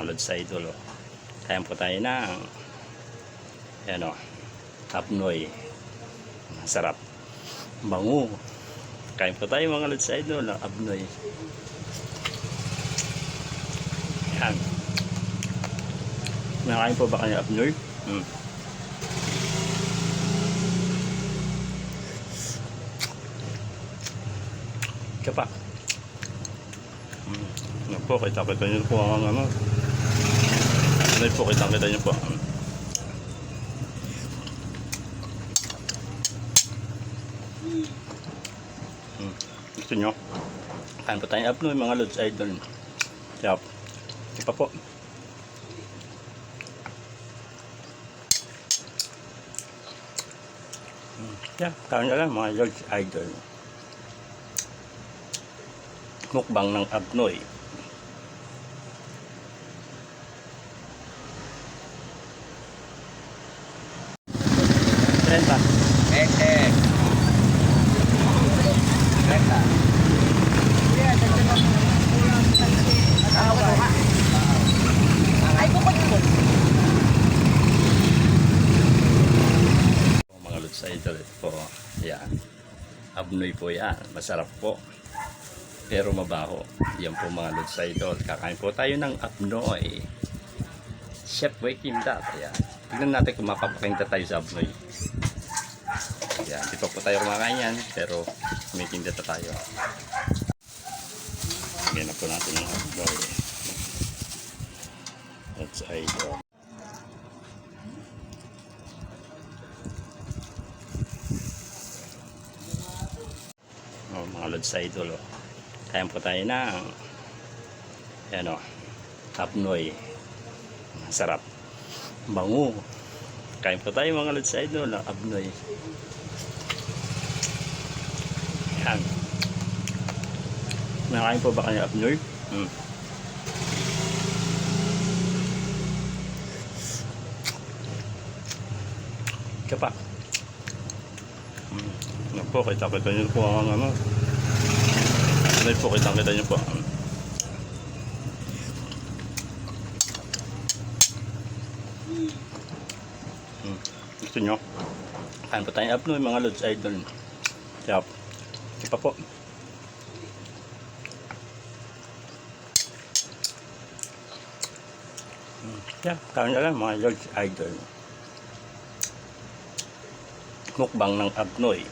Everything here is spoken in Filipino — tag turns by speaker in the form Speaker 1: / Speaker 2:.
Speaker 1: mga lods idol. Oh. Kaya po tayo ng yan o, hapnoy. Masarap. Bango. Kain po tayo mga lods idol, ng abnoy. Yan. Nakain po ba kayo abnoy? Hmm. Ika pa. Hmm. Yan po, kita-kita niyo po ang ano. Ano po, kita-kita niyo po. Hmm. Gusto nyo? Kain po tayong abnoy mga lods idol. Yup. Ito pa po. Hmm. Yeah, kain na lang mga lods idol. Mukbang ng abnoy. Trenta.
Speaker 2: Ete. Renta. Ay, bukod po.
Speaker 1: mga lods idol ito po yan abnoy po yan masarap po pero mabaho yan po mga lods idol kakain po tayo ng abnoy chef Boy Kim Dat yan tignan natin kung mapapakinta tayo sa abnoy. Yan di pa po tayo kumakain yan pero may kinda tayo. Lagyan na po natin ng abnoy. Lods idol oh, mga lods idol oh. kaya po tayo ng yan o hapnoy masarap bango kaya po tayo mga lods idol ng abnoy yan nakain po ba kayo abnoy? Hmm. Ika pa. Hmm. Yan po, kita-kita nyo po ang ano. Ano po, kita-kita nyo po. Hmm. Gusto nyo? Kain po tayong abnoy mga lods idol. Yup. Ipa po. Hmm. Yeah, kain na lang mga lods idol. Mukbang ng abnoy.